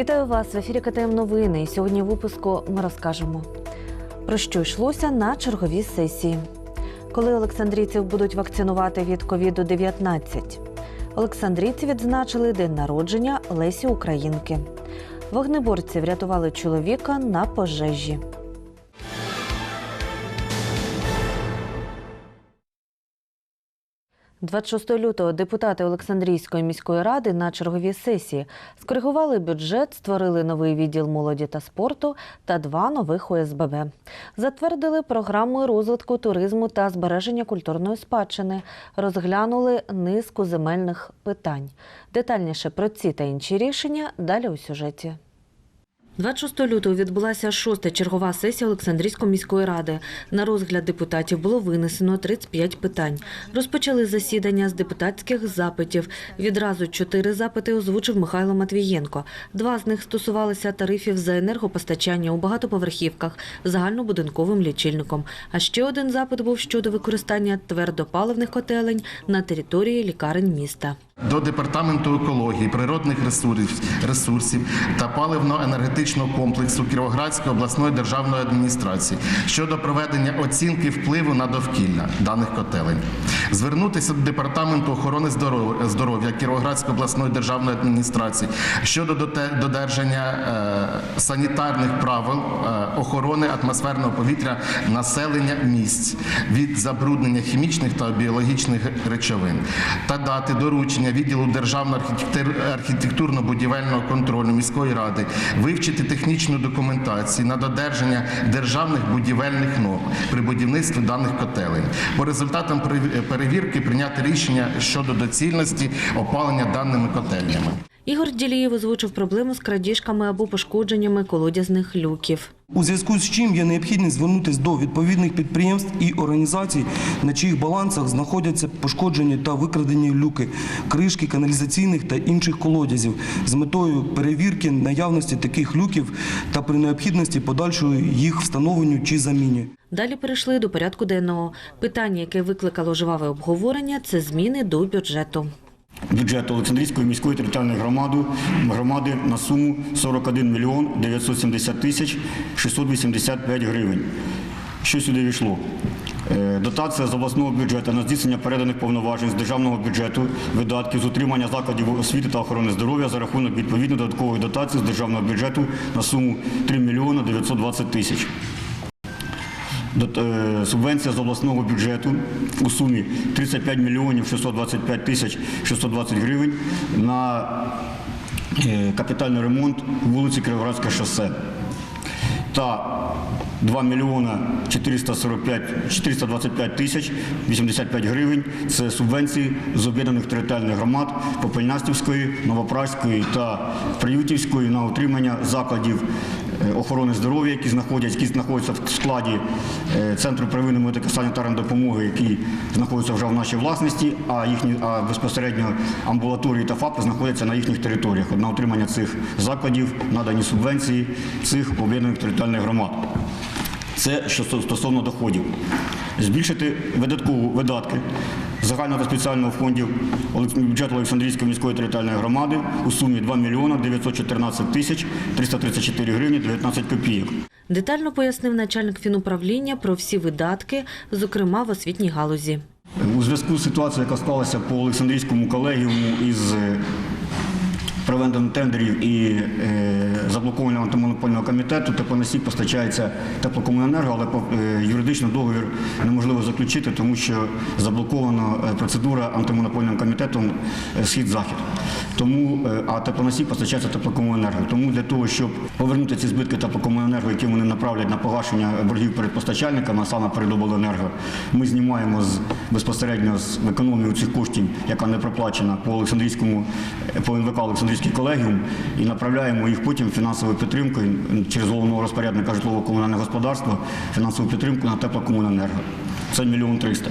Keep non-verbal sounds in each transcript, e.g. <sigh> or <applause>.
Вітаю вас в ефірі КТМ Новини. І сьогодні в випуску ми розкажемо про що йшлося на черговій сесії. Коли олександрійців будуть вакцинувати від ковіду 19 Олександрійці відзначили день народження Лесі Українки. Вогнеборці врятували чоловіка на пожежі. – 26 лютого депутати Олександрійської міської ради на черговій сесії скоригували бюджет, створили новий відділ молоді та спорту та два нових ОСББ. Затвердили програму розвитку туризму та збереження культурної спадщини, розглянули низку земельних питань. Детальніше про ці та інші рішення далі у сюжеті. 26 лютого відбулася шоста чергова сесія Олександрійської міської ради. На розгляд депутатів було винесено 35 питань. Розпочали засідання з депутатських запитів. Відразу чотири запити озвучив Михайло Матвієнко. Два з них стосувалися тарифів за енергопостачання у багатоповерхівках загальнобудинковим лічильником. А ще один запит був щодо використання твердопаливних котелень на території лікарень міста. до департаменту екології, природних ресурсів, та паливно-енергетичного комплексу Кіровоградської обласної державної адміністрації щодо проведення оцінки впливу на довкілля даних котелень, звернутися до департаменту охорони здоров'я Кіровоградської обласної державної адміністрації щодо додержання е, санітарних правил е, охорони атмосферного повітря населення місць від забруднення хімічних та біологічних речовин та дати доручення відділу державного архітектурно-будівельного контролю міської ради вивчити технічну документацію на додержання державних будівельних норм при будівництві даних котелень. По результатам перевірки прийняти рішення щодо доцільності опалення даними котельнями. Ігор Ділієв озвучив проблему з крадіжками або пошкодженнями колодязних люків. У зв'язку з чим є необхідність звернутися до відповідних підприємств і організацій, на чиїх балансах знаходяться пошкоджені та викрадені люки, кришки каналізаційних та інших колодязів з метою перевірки наявності таких люків та при необхідності подальшої їх встановленню чи заміні. Далі перейшли до порядку денного. Питання, яке викликало жваве обговорення, це зміни до бюджету. Бюджету Олександрійської міської територіальної громади, громади на суму 41 мільйон 970 тисяч 685 гривень. Що сюди війшло? Е, Дотація з обласного бюджету на здійснення переданих повноважень з державного бюджету, видатків з утримання закладів освіти та охорони здоров'я за рахунок відповідно додаткової дотації з державного бюджету на суму 3 мільйони 920 тисяч. Е, Субвенція з обласного бюджету у сумі 35 мільйонів 625 тисяч 620 гривень на е, капітальний ремонт вулиці Кривоградське шосе. Та 2 мільйона 445, 425 тисяч 85 гривень – це субвенції з об'єднаних територіальних громад Попельнастівської, Новопраської та Приютівської на утримання закладів охорони здоров'я, які знаходяться, які знаходяться в складі е, Центру первинної медико-санітарної допомоги, які знаходяться вже в нашій власності, а їхні а безпосередньо амбулаторії та ФАПи знаходяться на їхніх територіях. На утримання цих закладів надані субвенції цих об'єднаних територіальних громад. Це що стосовно доходів. Збільшити видаткову видатки загального та спеціального фондів бюджету Олександрійської міської територіальної громади у сумі 2 мільйона 914 тисяч 334 гривні 19 копійок. Детально пояснив начальник фінуправління про всі видатки, зокрема в освітній галузі. У зв'язку з ситуацією, яка склалася по Олександрійському колегіуму із е, проведенням тендерів і е, заблокованням антимонопольного комітету, теплоносій постачається теплокомуненерго, але е, юридично договір неможливо заключити, тому що заблокована е, процедура антимонопольним комітетом схід-захід. А теплоносій постачається теплокомуненерго. Тому для того, щоб повернути ці збитки теплокомуненерго, які вони направлять на погашення боргів перед постачальниками, а саме перед обленерго, ми знімаємо безпосередньо з економію цих коштів, яка не проплачена по Олександрійському по НВК Олександрійський колегіум, і направляємо їх потім фінансовою підтримку через головного розпорядника житлово-комунального господарства, фінансову підтримку на теплокомуненерго. Це мільйон триста.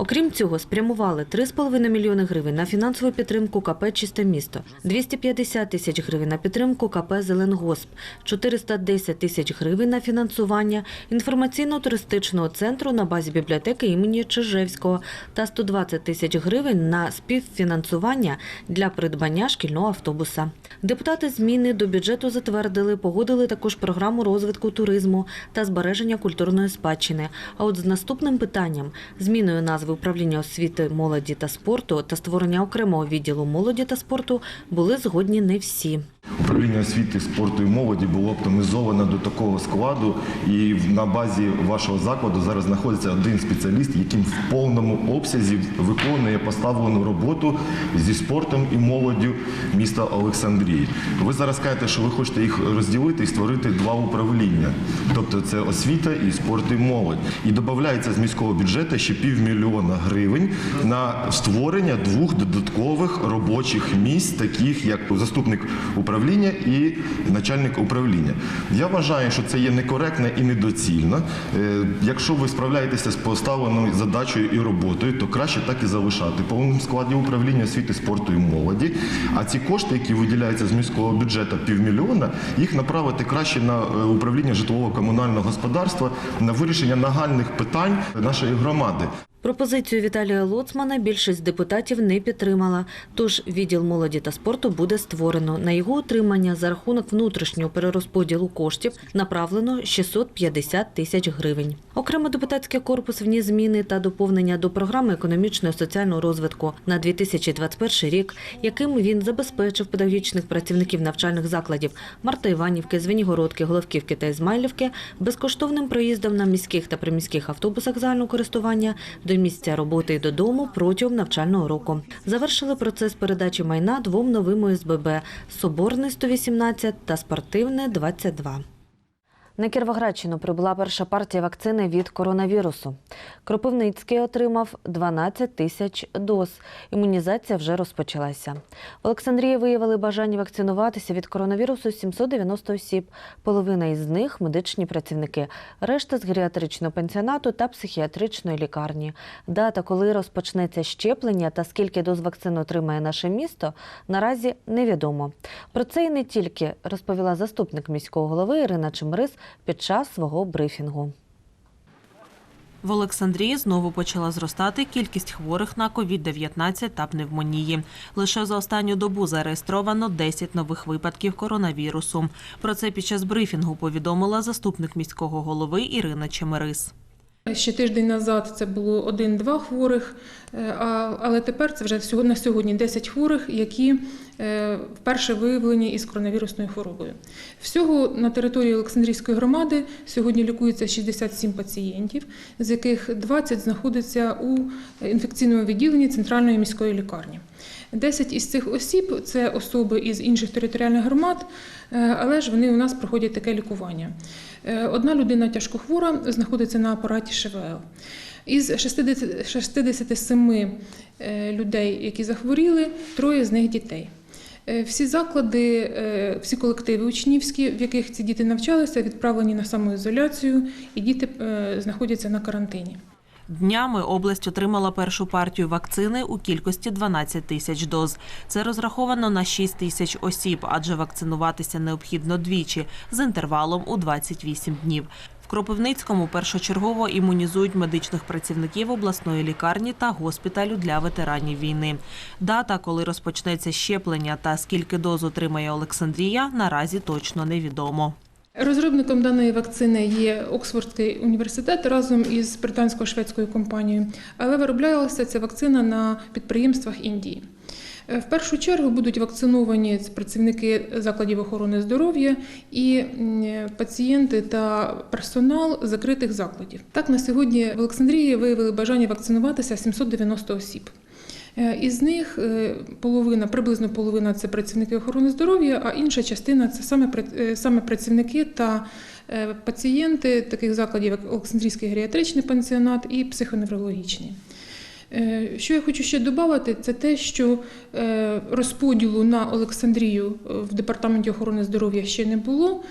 Окрім цього, спрямували 3,5 мільйони гривень на фінансову підтримку КП «Чисте місто», 250 тисяч гривень на підтримку КП «Зеленгосп», 410 тисяч гривень на фінансування інформаційно-туристичного центру на базі бібліотеки імені Чижевського та 120 тисяч гривень на співфінансування для придбання шкільного автобуса. Депутати зміни до бюджету затвердили, погодили також програму розвитку туризму та збереження культурної спадщини. А от з наступним питанням зміною назви управління освіти, молоді та спорту та створення окремого відділу молоді та спорту були згодні не всі. Управління освіти, спорту і молоді було оптимізовано до такого складу, і на базі вашого закладу зараз знаходиться один спеціаліст, який в повному обсязі виконує поставлену роботу зі спортом і молоддю міста Олександрії. Ви зараз кажете, що ви хочете їх розділити і створити два управління, тобто це освіта і спорт і молодь. І додається з міського бюджету ще півмільйона гривень на створення двох додаткових робочих місць, таких як заступник управління і начальник управління. Я вважаю, що це є некоректно і недоцільно. Е, Якщо ви справляєтеся з поставленою задачею і роботою, то краще так і залишати повному складі управління освіти, спорту і молоді. А ці кошти, які виділяються з міського бюджету півмільйона, їх направити краще на е, управління житлово-комунального господарства на вирішення нагальних питань нашої громади. Пропозицію Віталія Лоцмана більшість депутатів не підтримала. Тож відділ молоді та спорту буде створено. На його утримання за рахунок внутрішнього перерозподілу коштів направлено 650 тисяч гривень. Окремо депутатський корпус вніс зміни та доповнення до програми економічного соціального розвитку на 2021 рік, яким він забезпечив педагогічних працівників навчальних закладів Марта Іванівки, Звенігородки, Головківки та Ізмайлівки безкоштовним проїздом на міських та приміських автобусах загального користування до місця роботи і додому протягом навчального року. Завершили процес передачі майна двом новим ОСББ – Соборне 118 та Спортивне 22. На Кіровоградщину прибула перша партія вакцини від коронавірусу. Кропивницький отримав 12 тисяч доз. Імунізація вже розпочалася. В Олександрії виявили бажання вакцинуватися від коронавірусу 790 осіб. Половина із них медичні працівники, решта з геріатричного пенсіонату та психіатричної лікарні. Дата, коли розпочнеться щеплення та скільки доз вакцини отримає наше місто, наразі невідомо. Про це і не тільки розповіла заступник міського голови Ірина Чемрис під час свого брифінгу. В Олександрії знову почала зростати кількість хворих на COVID-19 та пневмонії. Лише за останню добу зареєстровано 10 нових випадків коронавірусу. Про це під час брифінгу повідомила заступник міського голови Ірина Чемерис. Ще тиждень назад це було один-два хворих, е, але тепер це вже на сьогодні 10 хворих, які е, вперше виявлені із коронавірусною хворобою. Всього на території Олександрійської громади сьогодні лікується 67 пацієнтів, з яких 20 знаходяться у інфекційному відділенні центральної міської лікарні. 10 із цих осіб це особи із інших територіальних громад, е, але ж вони у нас проходять таке лікування. Е, Одна людина тяжкохвора знаходиться на апараті ШВЛ. Із 67 е, людей, які захворіли, троє з них дітей. Всі заклади, всі колективи учнівські, в яких ці діти навчалися, відправлені на самоізоляцію, і діти знаходяться на карантині. Днями область отримала першу партію вакцини у кількості 12 тисяч доз. Це розраховано на 6 тисяч осіб, адже вакцинуватися необхідно двічі з інтервалом у 28 днів. В Кропивницькому першочергово імунізують медичних працівників обласної лікарні та госпіталю для ветеранів війни. Дата, коли розпочнеться щеплення та скільки доз отримає Олександрія, наразі точно невідомо. Розробником даної вакцини є Оксфордський університет разом із британсько-шведською компанією, але вироблялася ця вакцина на підприємствах Індії. Е, В першу чергу будуть вакциновані працівники закладів охорони здоров'я і пацієнти та персонал закритих закладів. Так, на сьогодні в Олександрії виявили бажання вакцинуватися 790 осіб. Е, Із них е, половина, приблизно половина це працівники охорони здоров'я, а інша частина це саме, е, саме працівники та пацієнти таких закладів, як Олександрійський геріатричний пансіонат і психоневрологічний. Е, Що я хочу ще додати, це те, що е, розподілу на Олександрію е, в департаменті охорони здоров'я ще не було.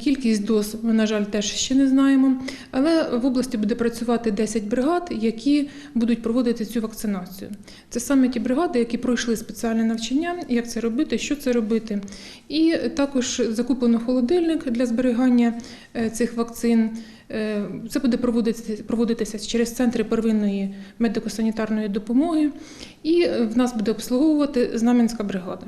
Кількість доз ми, на жаль, теж ще не знаємо. Але в області буде працювати 10 бригад, які будуть проводити цю вакцинацію. Це саме ті бригади, які пройшли спеціальне навчання, як це робити, що це робити. І також закуплено холодильник для зберігання цих вакцин. Е, Це буде проводитися, проводитися через центри первинної медико-санітарної допомоги, і е, в нас буде обслуговувати Знам'янська бригада.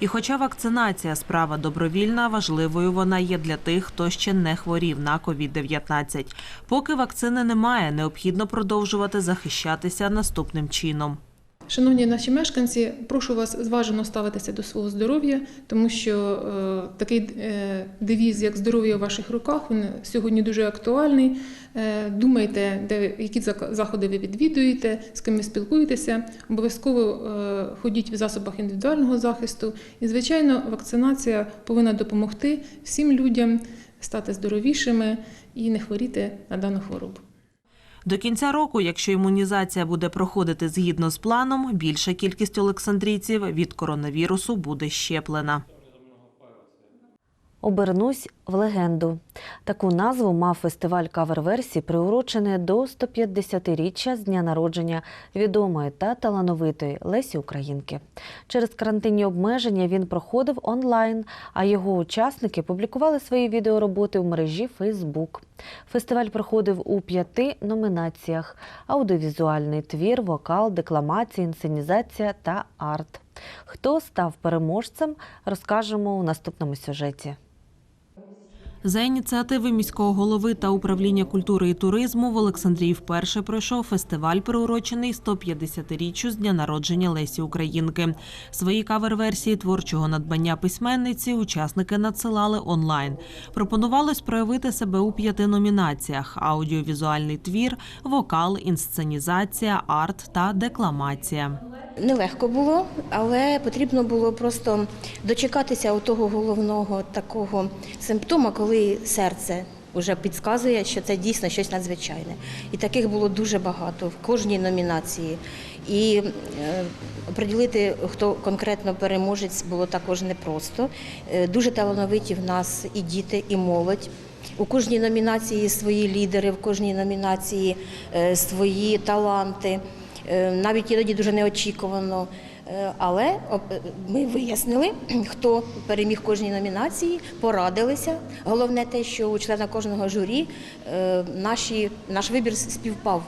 І хоча вакцинація справа добровільна, важливою вона є для тих, хто ще не хворів на COVID-19. Поки вакцини немає, необхідно продовжувати захищатися наступним чином. Шановні наші мешканці, прошу вас зважено ставитися до свого здоров'я, тому що е, такий е, девіз, як здоров'я у ваших руках, він сьогодні дуже актуальний. Е, думайте, де які заходи ви відвідуєте, з ким ви спілкуєтеся. Обов'язково е, ходіть в засобах індивідуального захисту. І, звичайно, вакцинація повинна допомогти всім людям стати здоровішими і не хворіти на дану хворобу. До кінця року, якщо імунізація буде проходити згідно з планом, більша кількість олександрійців від коронавірусу буде щеплена. Обернусь в легенду. Таку назву мав фестиваль кавер-версій, приурочений до 150-річчя з дня народження відомої та талановитої Лесі Українки. Через карантинні обмеження він проходив онлайн, а його учасники публікували свої відеороботи в мережі Facebook. Фестиваль проходив у п'яти номінаціях: аудіовізуальний твір, вокал, декламація, інсценізація та арт. Хто став переможцем, розкажемо у наступному сюжеті. За ініціативи міського голови та управління культури і туризму в Олександрії вперше пройшов фестиваль, приурочений 150-річчю з дня народження Лесі Українки. Свої кавер-версії творчого надбання письменниці учасники надсилали онлайн. Пропонувалось проявити себе у п'яти номінаціях: аудіовізуальний твір, вокал, інсценізація, арт та декламація. Нелегко було, але потрібно було просто дочекатися того головного такого симптома, коли серце вже підказує, що це дійсно щось надзвичайне. І таких було дуже багато в кожній номінації. І е, оприділити, хто конкретно переможець, було також непросто. Е, дуже талановиті в нас і діти, і молодь. У кожній номінації свої лідери, в кожній номінації е, свої таланти. Навіть іноді дуже неочікувано. Е, Але об- е, ми вияснили, <clears throat> хто переміг кожній номінації, порадилися. Головне те, що у члена кожного журі е, наші, наш вибір співпав.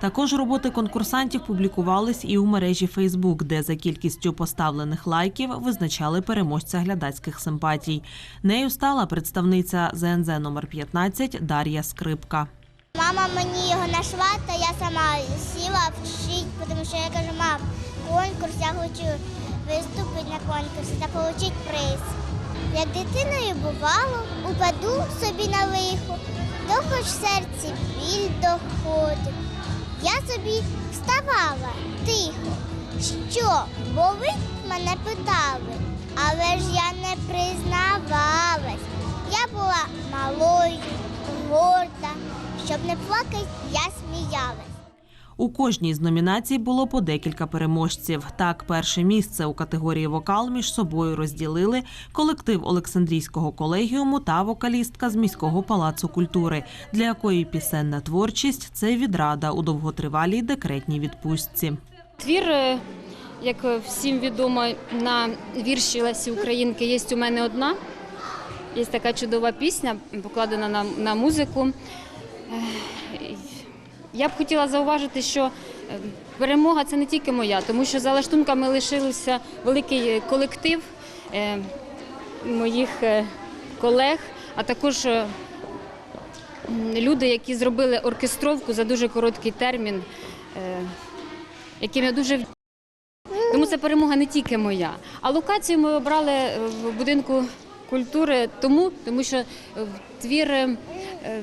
Також роботи конкурсантів публікувались і у мережі Фейсбук, де за кількістю поставлених лайків визначали переможця глядацьких симпатій. Нею стала представниця ЗНЗ номер 15 Дар'я Скрипка. Мама мені його знайшла, та я сама сіла вчить, тому що я кажу, мам, конкурс, я хочу виступити на конкурсі та отримати приз. Як дитиною бувало, упаду собі на лихо, то хоч в серці біль доходить. Я собі вставала тихо. Що, болить, мене питали, але ж я не признавалась. Я була малою, горда. Щоб не плакати, я сміялась. У кожній з номінацій було по декілька переможців. Так, перше місце у категорії вокал між собою розділили колектив Олександрійського колегіуму та вокалістка з міського палацу культури, для якої пісенна творчість це відрада у довготривалій декретній відпустці. Твір, е, як всім відомо, на вірші Лесі Українки є у мене одна. Є така чудова пісня, покладена на, на музику. Е, Я б хотіла зауважити, що е, перемога це не тільки моя, тому що за лаштунками лишився великий колектив е, моїх е, колег, а також е, люди, які зробили оркестровку за дуже короткий термін, е, яким я дуже вдячна. Тому це перемога не тільки моя. А локацію ми обрали е, в будинку культури тому, тому що е, твір е, е,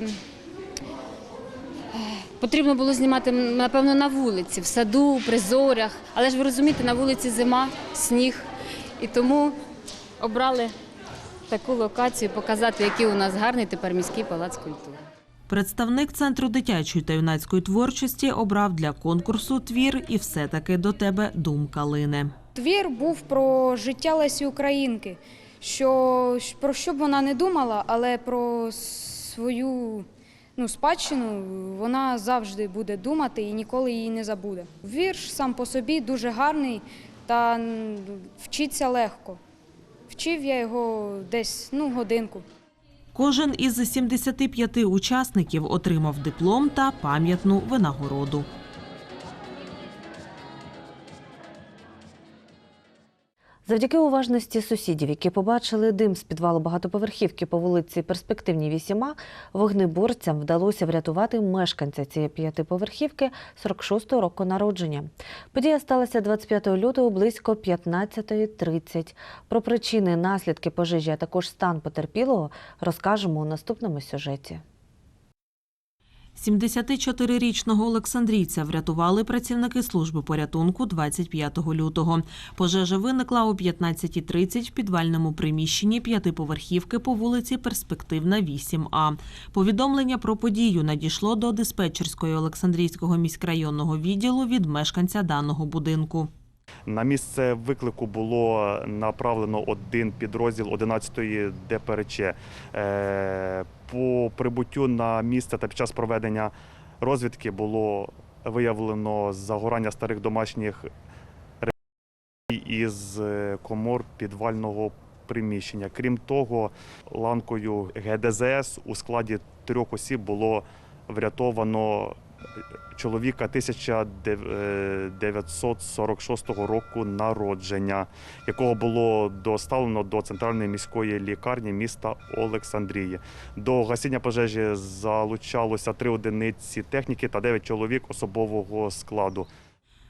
потрібно було знімати, напевно, на вулиці, в саду, при зорях. Але ж ви розумієте, на вулиці зима, сніг. І тому обрали таку локацію, показати, який у нас гарний тепер міський палац культури. Представник центру дитячої та юнацької творчості обрав для конкурсу твір і все-таки до тебе думка лине. Твір був про життя Лесі Українки, що про що б вона не думала, але про свою ну, спадщину вона завжди буде думати і ніколи її не забуде. Вірш сам по собі дуже гарний та вчиться легко. Вчив я його десь ну, годинку. Кожен із 75 учасників отримав диплом та пам'ятну винагороду. Завдяки уважності сусідів, які побачили дим з підвалу багатоповерхівки по вулиці Перспективній 8, вогнеборцям вдалося врятувати мешканця цієї п'ятиповерхівки 46-го року народження. Подія сталася 25 лютого близько 15.30. Про причини, наслідки пожежі, а також стан потерпілого розкажемо у наступному сюжеті. 74-річного Олександрійця врятували працівники служби порятунку 25 лютого. Пожежа виникла о 15.30 в підвальному приміщенні п'ятиповерхівки по вулиці Перспективна 8А. Повідомлення про подію надійшло до диспетчерської Олександрійського міськрайонного відділу від мешканця даного будинку. На місце виклику було направлено один підрозділ 11-ї ДПРЧ. Е, По прибуттю на місце та під час проведення розвідки було виявлено загорання старих домашніх речей із е, комор підвального приміщення. Крім того, ланкою ГДЗС у складі трьох осіб було врятовано чоловіка 1946 року народження, якого було доставлено до центральної міської лікарні міста Олександрії. До гасіння пожежі залучалося три одиниці техніки та 9 чоловік особового складу.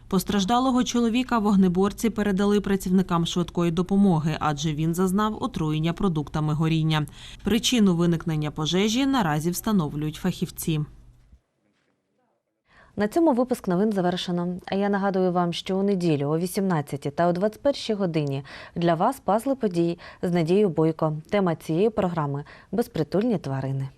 Постраждалого чоловіка вогнеборці передали працівникам швидкої допомоги, адже він зазнав отруєння продуктами горіння. Причину виникнення пожежі наразі встановлюють фахівці. На цьому випуск новин завершено. А я нагадую вам, що у неділю о 18 та о 21 годині для вас пазли подій з Надією Бойко. Тема цієї програми безпритульні тварини.